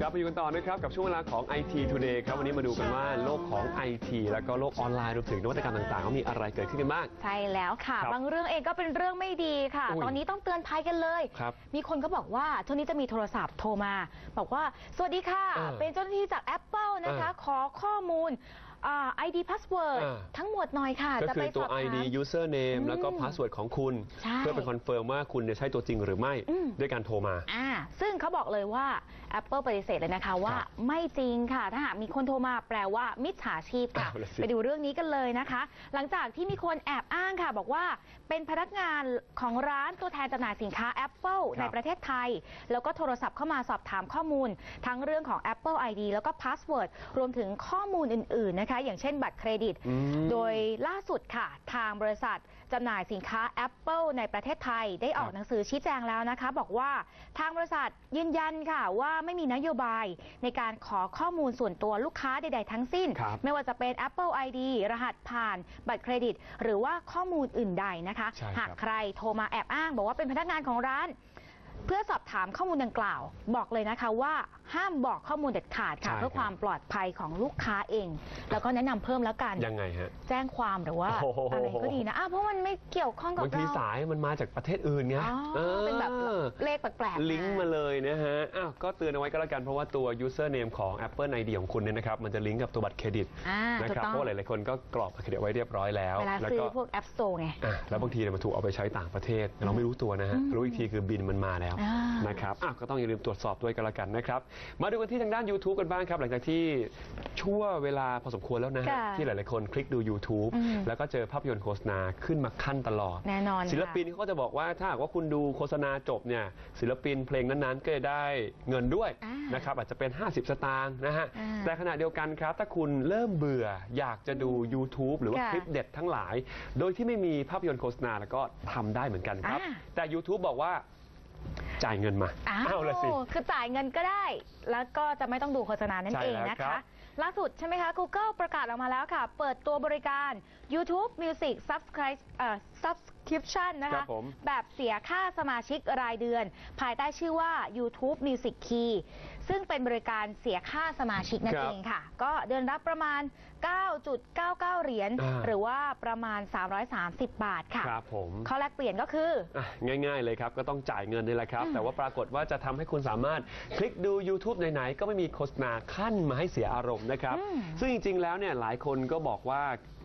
กลับมาอยู่กันต่อนะครับกับช่วงเวลาของ IT Today ครับวันนี้มาดูกันว่าโลกของ IT แล้วก็โลกออนไลน์รวมถึงนวัตกรรมต่างๆเขามีอะไรเกิดขึ้นกันบ้าง ใช่แล้วค่ะ ครับบางเรื่องเองก็เป็นเรื่องไม่ดีค่ะ อุ้ยตอนนี้ต้องเตือนภัยกันเลย ครับมีคนก็บอกว่าช่วงนี้จะมีโทรศัพท์โทรมา บอกว่า สวัสดีค่ะ เออเป็นเจ้าหน้าที่จาก Apple นะคะ เออขอข้อมูล อ่า ID password เออทั้งหมดหน่อยค่ะ ก็จะคืไปอตัวสอบถาม ID username อืมแล้วก็ password ของคุณ ใช่เพื่อเป็นคอนเฟิร์มว่าคุณเนี่ยใช่ตัวจริงหรือไม่อืม ด้วยการโทรมา อ่าซึ่งเขาบอกเลยว่า Apple ปฏิเสธเลยนะคะว่าครับไม่จริงค่ะ ถ้าหากมีคนโทรมาแปลว่ามิจฉาชีพค่ะ เอาละสิ ไปดูเรื่องนี้กันเลยนะคะ หลังจากที่มีคนแอบอ้างค่ะ บอกว่าเป็นพนักงานของร้านตัวแทนจำหน่ายสินค้า Apple ครับในประเทศไทย แล้วก็โทรศัพท์เข้ามาสอบถามข้อมูล ทั้งเรื่องของ Apple ID แล้วก็ Password รวมถึงข้อมูลอื่นๆนะคะอย่างเช่นบัตรเครดิตอืมโดยล่าสุดค่ะ ทางบริษัทจำหน่ายสินค้า Apple ในประเทศไทยได้ออกครับหนังสือชี้แจงแล้วนะคะ บอกว่าทางบริษัทยืนยันค่ะว่าไม่มีนโยบายในการขอข้อมูลส่วนตัวลูกค้าใด ๆ ทั้งสิ้นครับไม่ว่าจะเป็น Apple ID รหัสผ่านบัตรเครดิต หรือว่าข้อมูลอื่นใดนะคะใช่ครับหากใครโทรมาแอบอ้าง บอกว่าเป็นพนักงานของร้าน เพื่อสอบถามข้อมูลดังกล่าว บอกเลยนะคะว่าห้ามบอกข้อมูลเด็ดขาดค่ะ ใช่เพื่อครับความปลอดภัยของลูกค้าเอง แล้วก็แนะนำเพิ่มแล้วกัน ยังไงฮะ แจ้งความหรือว่าโอ้โห อะไรก็ดีนะอ้าวเพราะมันไม่เกี่ยวข้องกับบางทีเรา สายมันมาจากประเทศอื่นไงอ๋อออเป็นแบบเลขแปลกๆลิงก์มาเลยนะฮะอ้าวก็เตือนเอาไว้ก็แล้วกันเพราะว่าตัว username ของ Apple ID ของคุณเนี่ยนะครับ มันจะลิงก์กับตัวบัตรเครดิตอ่านะถูกครับต้องเพราะว่าหลายๆคนก็กรอกบัตรเครดิตไว้เรียบร้อยแล้วเวลาแล้วซื้อก็พวก App Store ไง อะแล้วบางทีเนี่ยมันถูกเอาไปใช้ต่างประเทศ เราไม่รู้ตัวนะฮะอืมรู้อีกทีคือบินมันมาแล้วอ่านนะครับอะก็ต้องอย่าลืมตรวจสอบด้วยกันละกันนะครับ มาดูกันที่ทางด้าน YouTube กันบ้างครับ หลังจากที่ชั่วเวลาพอสมควรแล้วนะฮะค่ะที่หลาย ๆ คนคลิกดู YouTube อืมแล้วก็เจอภาพยนตร์โฆษณาขึ้นมาขั้นตลอด แน่นอนศิลค่ะปินเขาก็จะบอกว่าถ้าหากว่าคุณดูโฆษณาจบเนี่ยศิลปินเพลงนั้น ๆ ก็จะได้เงินด้วยอ่านนะครับอาจจะเป็น 50 สตางค์นะฮะอ่าแต่ขณะเดียวกันครับ ถ้าคุณเริ่มเบื่ออยากจะดู YouTube หรือว่าค่ะคลิปเด็ดทั้งหลาย โดยที่ไม่มีภาพยนตร์โฆษณาแล้วก็ทำได้เหมือนกันครับ อ่า แต่ YouTube บอกว่า จ่ายเงินมาอ้าเอาละสิวคือจ่ายเงินก็ได้ แล้วก็จะไม่ต้องดูโฆษณานั่นใช่เองแล้วนะครัคะบล่าสุดใช่ไหมคะ Google ประกาศออกมาแล้วค่ะ เปิดตัวบริการ YouTube Music Subscribe เอ่อ Subscription นะครัคะ บผม แบบเสียค่าสมาชิกรายเดือน ภายใต้ชื่อว่า YouTube Music Key ซึ่งเป็นบริการเสียค่าสมาชิกนั่นเองค่ะ ก็เดือนรับประมาณ 9.99 เหรียญ อ่า หรือว่าประมาณ 330 บาทค่ะ ครับผม ข้อแรกเปลี่ยนก็คือ อะง่ายๆเลยครับ ก็ต้องจ่ายเงินนี่แหละครับ แต่ว่าปรากฏว่าจะทำให้คุณสามารถคลิกดู YouTube ไหนๆ ก็ไม่มีโฆษณาขั้นมาให้เสียอารมณ์นะครับอืมซึ่งจริงๆแล้วเนี่ยหลายคนก็บอกว่า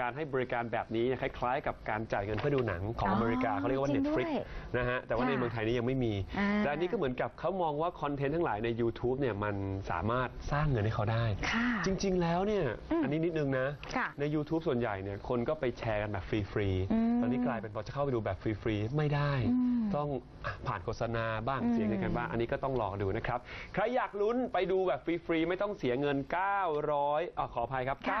การให้บริการแบบนี้เนี่ยคล้ายๆ กับการจ่ายเงินเพื่อดูหนังของอเมริกาเขาเรียกว่า จริงด้วย Netflix นะฮะแต่ว่าในค่ะเมืองไทยนี่ยังไม่มีอ่า แต่อันนี้ก็เหมือนกับเขามองว่าคอนเทนต์ทั้งหลายใน YouTube เนี่ยมันสามารถสร้างเงินให้เขาได้ ค่ะ จริง ๆ แล้วเนี่ยอืมอันนี้นิดนึงนะ ค่ะใน YouTube ส่วนใหญ่เนี่ยคนก็ไปแชร์กันแบบฟรี อืมๆ ตอนนี้กลายเป็นพอจะเข้าไปดูแบบฟรี ๆ ไม่ได้ อืมต้องอะผ่านโฆษณาบ้างอืม เสียเงินกันบ้าง อันนี้ก็ต้องลองดูนะครับ ใครอยากลุ้นไปดูแบบฟรี ๆ ไม่ต้องเสียเงิน 900อะขออภัยครับค่ะ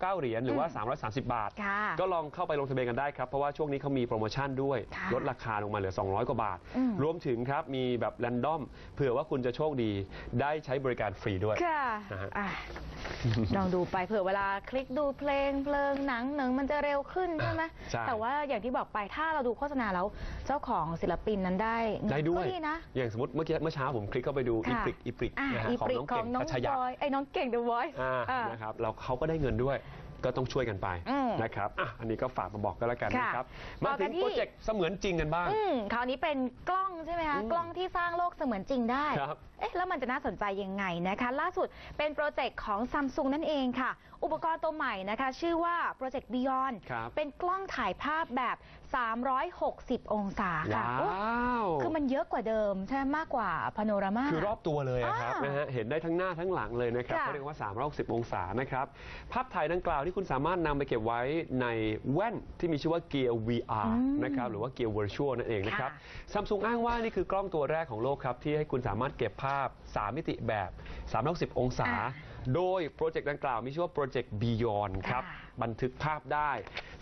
9.99 เหรียญหรือว่า330 บาท ค่ะก็ลองเข้าไปลงทะเบียนกันได้ครับ เพราะว่าช่วงนี้เขามีโปรโมชั่นด้วย ค่ะลดราคาลงมาเหลือ 200 กว่าบาท อืม รวมถึงครับ มีแบบแรนดอมเผื่อว่าคุณจะโชคดีได้ใช้บริการฟรีด้วย ค่ะนะฮะ อะลองดูไปเผื่อเวลาคลิกดูเพลงเพลิงหนังหนึ่งมันจะเร็วขึ้นใช่ไหมใช่ แต่ว่าอย่างที่บอกไปถ้าเราดูโฆษณาแล้วเจ้าของศิลปินนั้นได้เงินได้ด้วย ก็ดีนะ อย่างสมมติเมื่อกี้เมื่อเช้าผมคลิกเข้าไปดูอีค่ะปริกอีปริกอะนะฮะอีของปริกน้องขอเก่งงน้องพัชยะบอยไอ้น้องเก่ง The Voice อ่าอะนะครับเราเขาก็ได้เงินด้วย ก็ต้องช่วยกันไปอืมนะครับอะอันนี้ก็ฝากมาบอกกันแล้วกันค่ะนะครับต่มาอกัถึนงที่ โปรเจกต์เสมือนจริงกันบ้าง อืมคราวนี้เป็นกล้องใช่ไหมคะอืมกล้องที่สร้างโลกเสมือนจริงได้ ครับ เอ๊ะแล้วมันจะน่าสนใจยังไงนะคะ ล่าสุดเป็นโปรเจกต์ของซัมซุงนั่นเองค่ะ อุปกรณ์ตัวใหม่นะคะ ชื่อว่าโปรเจกต์ Beyond ครับ เป็นกล้องถ่ายภาพแบบ360 องศาค่ะว้าโอ้วคือมันเยอะกว่าเดิมใช่ไหมมากกว่าพาโนรามา คือรอบตัวเลยอะครับอ่านนะฮะเห็นได้ทั้งหน้าทั้งหลังเลยนะครับค่ะ เขาเรียกว่า 360 องศานะครับภาพถ่ายดังกล่าวที่คุณสามารถนำไปเก็บไว้ในแว่นที่มีชื่อว่า Gear VR อืมนะครับหรือว่า Gear Virtual นั่นเองนะครับค่ะซัมซุงอ้างว่านี่คือกล้องตัวแรกของโลกครับ ที่ให้คุณสามารถเก็บภาพ 3 มิติแบบ 360 องศา อ่า โดยโปรเจกต์ดังกล่าวมีชื่อว่าโปรเจกต์ Beyond ครับค่ะบันทึกภาพได้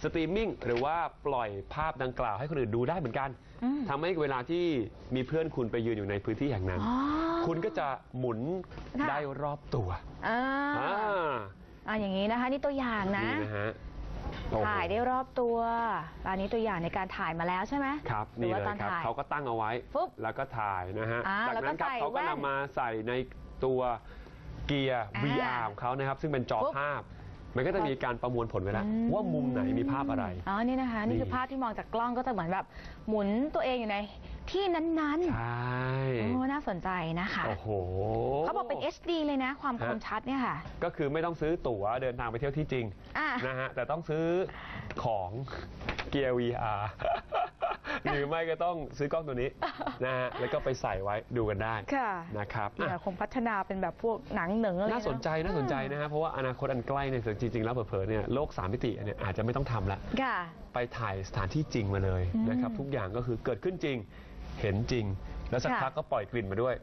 สตรีมมิ่งหรือว่าปล่อยภาพดังกล่าวให้คนอื่นดูได้เหมือนกันอืมทำให้เวลาที่มีเพื่อนคุณไปยืนอยู่ในพื้นที่แห่งนั้นอ๋อคุณก็จะหมุนค่ะได้รอบตัวอ่าอ่าอ่าอย่างนี้นะคะ นี่ตัวอย่างนะนี่นะฮะโอ้โหถ่ายได้รอบตัว อันนี้ตัวอย่างในการถ่ายมาแล้วใช่ไหมครับหรือนี่ว่าเลยตอนครับถ่ายเขาก็ตั้งเอาไว้ปุ๊บแล้วก็ถ่ายนะฮะอ่าจากนั้นครับแล้วก็ใส่เขาก็แว่นนำมาใส่ในตัว เกียร์ อ่า VR ของเขานะครับ ซึ่งเป็นจอปุ๊บ ภาพ มันก็จะมีการประมวลผลไว้แล้วอืมว่ามุมไหนมีภาพอะไร อ๋อ นี่นะคะ นี่คือนี่ ภาพที่มองจากกล้องก็จะเหมือนแบบหมุนตัวเองอยู่ในที่นั้นใช่ๆโอ้น่าสนใจนะคะ โอ้โห เขาบอกเป็น HD เลยนะ ความคมฮะชัดเนี่ยค่ะ ก็คือไม่ต้องซื้อตั๋วเดินทางไปเที่ยวที่จริงอะนะฮะแต่ต้องซื้อของเกียร์ VR หรือไม่ก็ต้องซื้อกล้องตัวนี้นะฮะแล้วก็ไปใส่ไว้ดูกันได้ค่ะนะครับเดี๋อะยวคงพัฒนาเป็นแบบพวกหนังเหนึ่งอะไรน่าสนใจน่าสนใจนะฮะเพราะว่าอนาคตอันใกล้เนี่ยจริงๆแล้วเผลอๆเนี่ยโลกสามมิติอันเนี่ยอาจจะไม่ต้องทำละ ค่ะ ไปถ่ายสถานที่จริงมาเลยอืมนะครับ ทุกอย่างก็คือเกิดขึ้นจริงเห็นจริง แล้วสักค่ะพักก็ปล่อยกลิ่นมาด้วย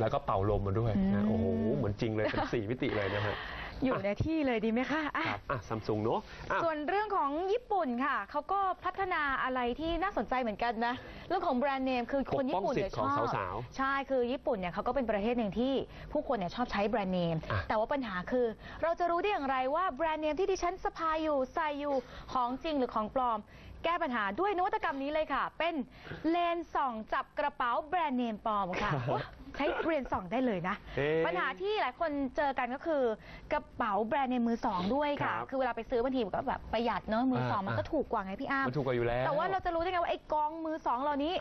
แล้วก็เป่าลมมาด้วยอืนะมโอ้โหเหมือนจริงเลยเป็นสี่มิติเลยนะฮะ อยู่ในที่เลยดีไหมคะอะครับอะซัมซุงเนาะอะ ส่วนเรื่องของญี่ปุ่นค่ะ เขาก็พัฒนาอะไรที่น่าสนใจเหมือนกันนะ เรื่องของแบรนด์เนมคือคนญี่ปุ่นเนี่ยปกป้ชองสิทธิ์อของบสาวใช่คือญี่ปุ่นเนี่ยเขาก็เป็นประเทศหนึ่งที่ผู้คนเนี่ยชอบใช้แบรนด์เนม อะ แต่ว่าปัญหาคือ เราจะรู้ได้อย่างไรว่าแบรนด์เนมที่ดิฉันสะพายอยู่ใส่อยู่ของจริงหรือของปลอม แก้ปัญหาด้วยนวัตกรรมนี้เลยค่ะ เป็นเลนส์ส่องจับกระเป๋าแบรนด์เนมปลอมค่ะโอ๊ยใช้เลนส์ส่องได้เลยนะ เอ๊ะปัญหาที่หลายคนเจอกันก็คือกระเป๋าแบรนด์เนมมือสองด้วยค่ะ ครับคือเวลาไปซื้อบางทีมันก็แบบประหยัดเนอะมือสองอ่ามัมันก็ถูกกว่าไงพี่อ้าม มันถูกกว่าอยู่แล้ว แต่ว่าเราจะรู้ได้ไงว่าไอ้กองมือสองเหล่านี้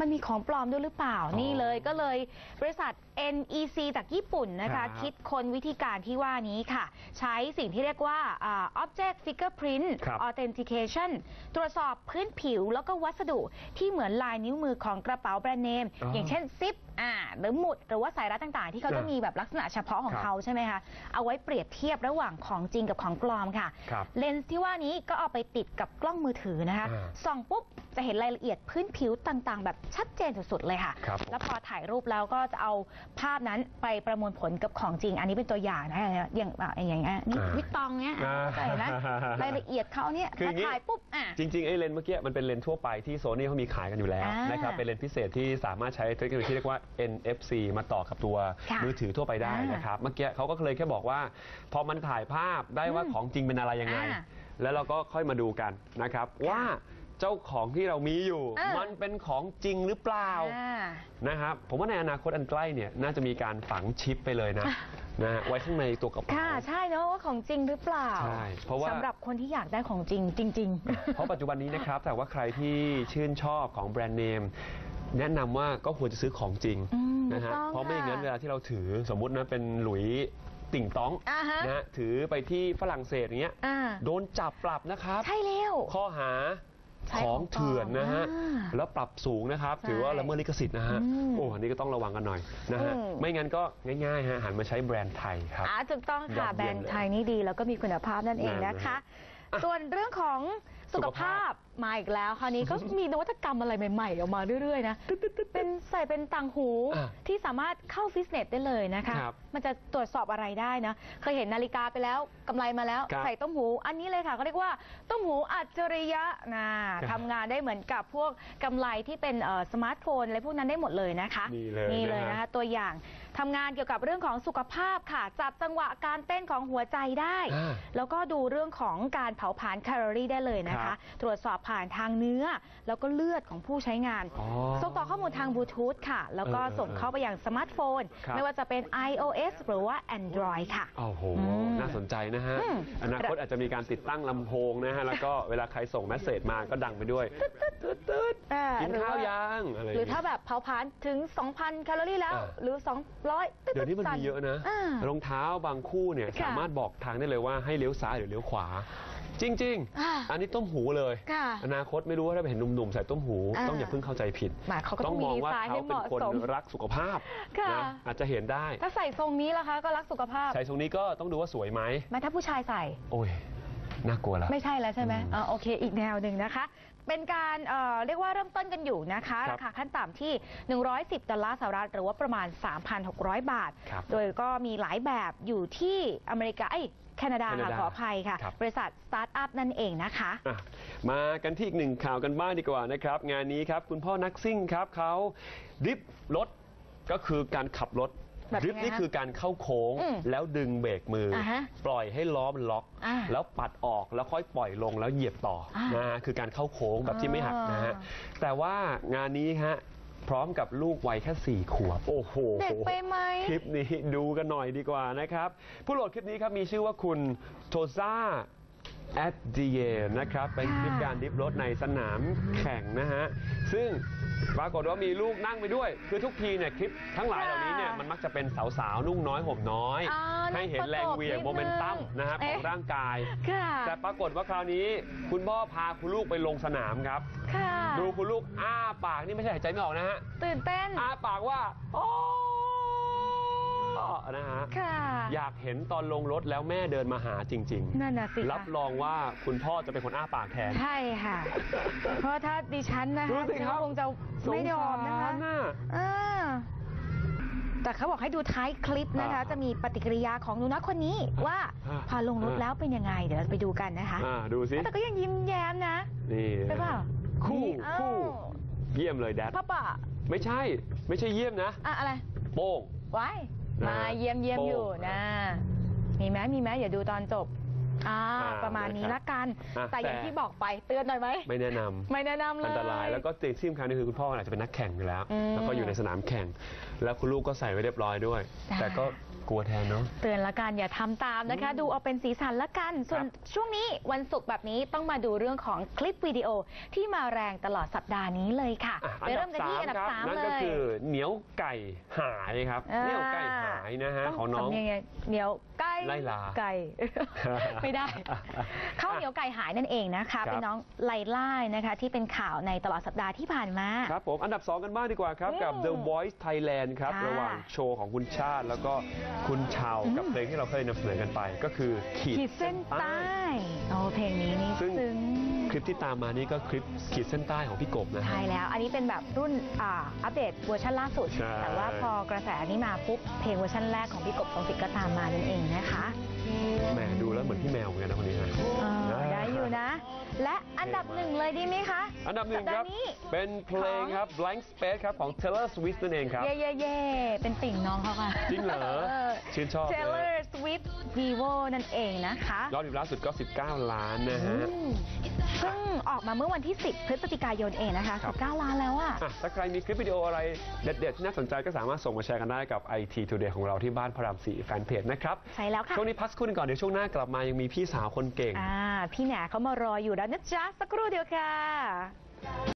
มันมีของปลอมด้วยหรือเปล่า อ๋อนี่เลยก็เลยบริษัท NEC จากญี่ปุ่นนะครัคะบคิดค้นวิธีการที่ว่านี้ค่ะ ใช้สิ่งที่เรียกว่าอ่า object fingerprint ครับ authentication ตรวจสอบพื้นผิวแล้วก็วัสดุที่เหมือนลายนิ้วมือของกระเป๋าแบรนด์เนมอ๋อออย่างเช่นซิปอ่าหรือหมุดหรือว่าสายรัดต่างๆ ที่เขาจะอ่ามีมีแบบลักษณะเฉพาะของครับเขาใช่ไหมคะ เอาไว้เปรียบเทียบระหว่างของจริงกับของปลอมค่ะครับเลนส์ที่ว่านี้ก็เอาไปติดกับกล้องมือถือนะคะอ่าส่องปุ๊บจะเห็นรายละเอียดพื้นผิวต่างๆ แบบชัดเจนสุดๆเลยค่ะครับแล้วพอถ่ายรูปแล้วก็จะเอาภาพนั้นไปประมวลผลกับของจริง อันนี้เป็นตัวอย่างนะอย่างอะอย่างเงี้ยนี่อ่าวิตตองเนี้ยอ่าเข้าใจนะรายละเอียดเขาเนี่ยคืออมาย่างงี้ถ่ายปุ๊บอะ จริงๆไอ้เลนส์เมื่อกี้มันเป็นเลนส์ทั่วไปที่โซนี่เขามีขายกันอยู่แล้วอ่านนะครับเป็นเลนส์พิเศษที่สามารถใช้เทคโนโลยีที่เรียกว่า NFC มาต่อกับตัวค่ะมือถือทั่วไปได้อ่านนะครับเมื่อกี้เขาก็เลยแค่บอกว่า พอมันถ่ายภาพได้ว่าอืมของจริงเป็นอะไรยังไง อ่าแล้วเราก็ค่อยมาดูกันนะครับว่าเจ้าของที่เรามีอยู่ เออ มันเป็นของจริงหรือเปล่า อ่า นะครับผมว่าในอนาคตอันใกล้เนี่ยน่าจะมีการฝังชิปไปเลยนะนะฮะไว้ข้างในตัวกระเป๋า ค่ะใช่เนอะว่าของจริงหรือเปล่าใช่เพราะว่า สำหรับคนที่อยากได้ของจริงจริง เพราะปัจจุบันนี้นะครับแต่ว่าใครที่ชื่นชอบของแบรนด์เนม แนะนำว่าก็ควรจะซื้อของจริงอืมนะฮะถูกต้องเพราะไม่อย่างนั้นค่ะเวลาที่เราถือสมมุตินะเป็นหลุยติ่งต้องอ่าฮะ นะฮะถือไปที่ฝรั่งเศสอย่างเงี้ยอ่าโดนจับปรับนะครับ ใช่แล้ว ข้อหาใช้ ขขอองงเถื่อนนะฮะอ่าแล้วปรับสูงนะครับใช่ถือว่าละเมิดลิขสิทธิ์นะฮะอืมโอ้อันนี้ก็ต้องระวังกันหน่อยนะฮะอืมไม่งั้นก็ง่ายๆฮะหันมาใช้แบรนด์ไทยครับอ่าถูกต้องค่ะยอดแบรเยี่ยมนด์เลยไทยนี่ดี แล้วก็มีคุณภาพนั่นเองนั่นนะนะคะอะส่วนเรื่องของสุขสุขภาภาพพมาอีกแล้ว คราวนี้ก็มีนวัตกรรมอะไรใหม่ ๆ ออกมาเรื่อยๆนะเป็นใส่เป็นต่างหูอะที่สามารถเข้าฟิตเนสได้เลยนะคะ ครับมันจะตรวจสอบอะไรได้นะ เคยเห็นนาฬิกาไปแล้วกำไรมาแล้ว ครับใส่ต้มหู อันนี้เลยค่ะเขาเรียกว่าต้มหูอัจฉริยะนะครับทำงานได้เหมือนกับพวกกำไรที่เป็นเอ่อสมาร์ทโฟนอะไรพวกนั้นได้หมดเลยนะคะนี่เลยนี่เลยนะฮะนะคะตัวอย่างทำงานเกี่ยวกับเรื่องของสุขภาพค่ะ จับจังหวะการเต้นของหัวใจได้ อ่า แล้วก็ดูเรื่องของการเผาผลาญแคลอรี่ได้เลยนะครัคะ บ ตรวจสอบผ่านทางเนื้อ แล้วก็เลือดของผู้ใช้งานอ๋อส่งต่อข้อมูลทางบลูทูธค่ะ แล้วก็เออเออส่งเข้าไปยังสมาร์ทโฟนครับไม่ว่าจะเป็น iOS หรือว่า Android ค่ะโอ้โหอืมน่าสนใจนะฮะอืมอนาคตอาจจะมีการติดตั้งลำโพงนะฮะ แล้วก็เวลาใครส่งแมสเซจมาก็ดังไปด้วยตืดๆอ่าๆกินหรือข้าวว่ายังอะไรอย่หงรืองี้ถ้าแบบเผาผลาญถึง 2,000 แคลอรี่แล้วอ่าหรือ 200ตึ๊ดๆเดี๋ยวนี้มันสั่มีเยอะนะอ่ารองเท้าบางคู่เนี่ยค่ะสามารถบอกทางได้เลยว่าให้เลี้ยวซ้ายหรือเลี้ยวขวา จริง อ่าๆ อันนี้ต้มหูเลย ค่ะอนาคตไม่รู้ว่าถ้าไปเห็นหนุ่มๆใส่ต้มหู อ่าต้องอย่าเพิ่งเข้าใจผิด หมายเขาก็ต้ต้อองงมมีองว่าซ้ายเขาให้เหเป็นมาะคนสมรักสุขภาพค่ะ นะอาจจะเห็นได้ ถ้าใส่ทรงนี้ล่ะคะ ก็รักสุขภาพ ใส่ทรงนี้ก็ต้องดูว่าสวยไหมแม้ถ้าผู้ชายใส่ โอ้ย น่ากลัวละไม่ใช่แล้วใช่ไหมอืมอ่าโอเค อีกแนวหนึ่งนะคะ เป็นการเอ่อเรียกว่าเริ่มต้นกันอยู่นะคะครับราคาขั้นต่ำที่ 110 ดอลลาร์สหรัฐ หรือว่าประมาณ 3,600 บาท ครับโดยก็มีหลายแบบอยู่ที่อเมริกาไอ้ยแคนาดาแคนาค่ะดาขออภัยค่ะ ครับ บริษัทสตาร์ทอัพนั่นเองนะคะ อะมากันที่อีกหนึ่งข่าวกันบ้างดีกว่านะครับ งานนี้ครับ คุณพ่อนักซิ่งครับเขาดริฟต์รถก็คือการขับรถ แบบดริฟต์ยังไงนี่ฮะ คือการเข้าโค้งอืมแล้วดึงเบรกมือออ่าฮะปล่อยให้ล้อมันล็อก อ่าแล้วปัดออกแล้วค่อยปล่อยลงแล้วเหยียบต่ออ่านนะฮะคือการเข้าโค้งแบบที่ไม่หักนะฮะอ่าแต่ว่างานนี้ฮะพร้อมกับลูกวัยแค่4ขวบโอ้โห เด็กไปไหม คลิปนี้ดูกันหน่อยดีกว่านะครับ ผู้โหลดคลิปนี้ครับมีชื่อว่าคุณโทซ่าแอดดีเยนะครับ เป็นคลิปการดิฟรถในสนามแข่งนะฮะ ซึ่ง ปรากฏว่ามีลูกนั่งไปด้วย คือทุกทีเนี่ยคลิปทั้งหลายเหล่านี้เนี่ยมันมักจะเป็นสาวๆนุ่งน้อยห่มน้อย อ่าให้เห็นแรงเหวี่ยงนิดนึงโมเมนตัมนะฮะของเอ๊ะร่างกาย ค่ะ แต่ปรากฏว่าคราวนี้ คุณพ่อพาคุณลูกไปลงสนามครับ ค่ะดูคุณลูกอ้าปากนี่ไม่ใช่หายใจไม่ออกนะฮะ ตื่นเต้น อ้าปากว่า โอ้ นะฮะค่ะ อยากเห็นตอนลงรถแล้วแม่เดินมาหาจริงนั่นน่ะสิๆคะ รับรองว่าคุณพ่อจะเป็นคนอ้าปากแทน ใช่ค่ะ เพราะถ้าดิฉันนะดูคะสิครับ คงจะไม่ยอมนะคะสงสารน่ เออแต่เขาบอกให้ดูท้ายคลิปนะคะ อ่าจะมีปฏิกิริยาของหนูน้อยคนนี้ว่าอ่าพอลงรถแล้วเป็นยังไง เดี๋ยวเราไปดูกันนะคะอ่าดูสิ แต่ก็ยังยิ้มแย้มนะนี่ใช่เปล่าคู่นี่เอ้าคู่เยี่ยมเลยแดด พ่อป่ะไม่ใช่ ไม่ใช่เยี่ยมนะอะอะไรโป้งไว้นะ มาเยี่ยมเยี่ยมโป้อยู่นะ มีไหมมีไหมอย่าดูตอนจบ อ่าอ่าประมาณนี้นะครับละกันอะแต่อย่างแต่ที่บอกไปเตือนหน่อยไหม ไม่แนะนำไม่แนะนำเลย อันตราย แล้วก็สิ่งที่สำคัญก็คือคุณพ่ออาจจะเป็นนักแข่งอยู่แล้วอืมแล้วก็อยู่ในสนามแข่ง แล้วคุณลูกก็ใส่ไว้เรียบร้อยด้วยจ้าแต่ก็ กลัวแทนเนาะ เตือนละกันอย่าทำตามนะคะ ดูเอาเป็นสีสันละกัน ส่วนครับ ช่วงนี้วันศุกร์แบบนี้ต้องมาดูเรื่องของคลิปวิดีโอที่มาแรงตลอดสัปดาห์นี้เลยค่ะอะไปเริ่มกันที่อันดับครับสามนั่นเลก็ยคือเหนียวไก่หายครับอ่าเหนียวไก่หายนะฮะต้ของน้อง ทำยังไงเหนียวไก่ ไล่ลาไก่ ไม่ได้ ข้าวเหนียวไก่หายนั่นเองนะครัคะบเป็นน้องไลล่านะคะ ที่เป็นข่าวในตลอดสัปดาห์ที่ผ่านมา ครับผมอันดับ 2 กันบ้างดีกว่าครับ กับอืม The Voice Thailand ครับ ค่ะระหว่างโชว์ของคุณชาติ แล้วก็คุณชาวอืมกับเพลงที่เราเคยนำเสนอกันไป ก็คือขีขีดเส้นใต้โอ้เพลงนี้นี่ซึ่ง ซึ้งค ลิปที่ตามมานี่ก็คลิปขีดเส้นใต้ของพี่กบนะฮะ ใช่แล้วอันนี้เป็นแบบรุ่นอ่าอัปเดตเวอร์ชันล่าสุด ใช่ แต่ว่าพอกระแสนี้มาปุ๊บเพลงเวอร์ชันแรกของพี่กบทรงสิทธิ์ก็ตามมานั่นเองนะคะแหมดูแล้วเหมือนพี่แมวเหมือนกันนะคนนี้นะเออได้อยู่นะ และอันดับหนึ่งเลยดีไหมคะอันดับหนึ่งครับ สัปดาห์นี้ เป็นเพลงครับ Blank Space ครับ ของ Taylor Swift นั่นเองครับ เย่เย่เย่เป็นติ่งน้องเขาค่ะจริงเหรอชื่นชอบเลย Taylor Swift Vivo นั่นเองนะคะ ยอดวิวล่าสุดก็ 19 ล้านนะฮะอืมซึ่งออกมาเมื่อวันที่ 10 พฤศจิกายนเองนะคะ ครับ 19 ล้านแล้วอะ อะถ้าใครมีคลิปวิดีโออะไรเด็ดๆ ที่น่าสนใจก็สามารถส่งมาแชร์กันได้กับ IT Today ของเราที่บ้านพระราม4แฟนเพจนะครับใช่แล้วค่ะ ช่วงนี้พักสักครู่หนึงก่อน เดี๋ยวช่วงหน้ากลับมายังมีพี่สาวคนเก่ง อ่า พี่แหนเขามารออยู่แล้วนะจ๊ะ สักครู่เดียวค่ะ